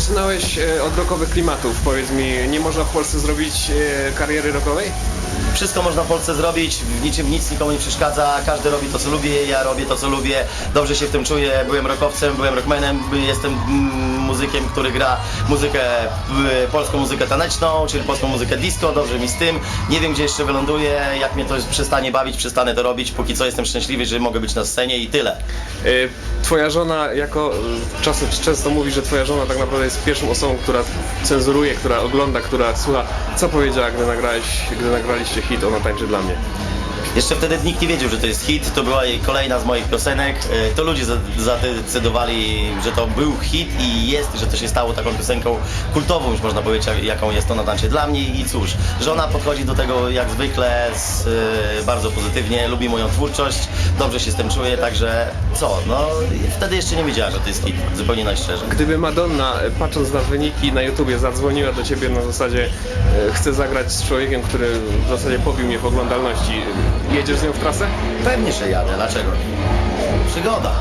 zaczynałeś e, od rockowych klimatów. Powiedz mi, nie można w Polsce zrobić e, kariery rockowej? Wszystko można w Polsce zrobić, w niczym nic nikomu nie przeszkadza, każdy robi to co lubi, ja robię to co lubię, dobrze się w tym czuję, byłem rockowcem, byłem rockmanem, jestem mm, muzykiem, który gra muzykę, y, polską muzykę taneczną, czyli polską muzykę disco, dobrze mi z tym, nie wiem gdzie jeszcze wyląduję, jak mnie to przestanie bawić, przestanę to robić, póki co jestem szczęśliwy, że mogę być na scenie i tyle. E, Twoja żona jako, e, czasem, często mówi, że twoja żona tak naprawdę jest pierwszą osobą, która cenzuruje, która ogląda, która słucha. Co powiedziała, gdy, nagrałeś, gdy nagraliście hit Ona tańczy dla mnie? Jeszcze wtedy nikt nie wiedział, że to jest hit, to była jej kolejna z moich piosenek. E, To ludzie za- zadecydowali, że to był hit i jest, że to się stało taką piosenką kultową, już można powiedzieć, jak- jaką jest to na tańcie dla mnie i cóż, żona podchodzi do tego jak zwykle z, e, bardzo pozytywnie, lubi moją twórczość, dobrze się z tym czuje, także co, no wtedy jeszcze nie wiedziała, że to jest hit, zupełnie najszczerzej. Gdyby Madonna, e, patrząc na wyniki na YouTubie, zadzwoniła do ciebie na zasadzie chcę zagrać z człowiekiem, który w zasadzie pobił mnie w oglądalności, jedziesz z nią w trasę? Pewnie, że jadę, dlaczego? Przygoda.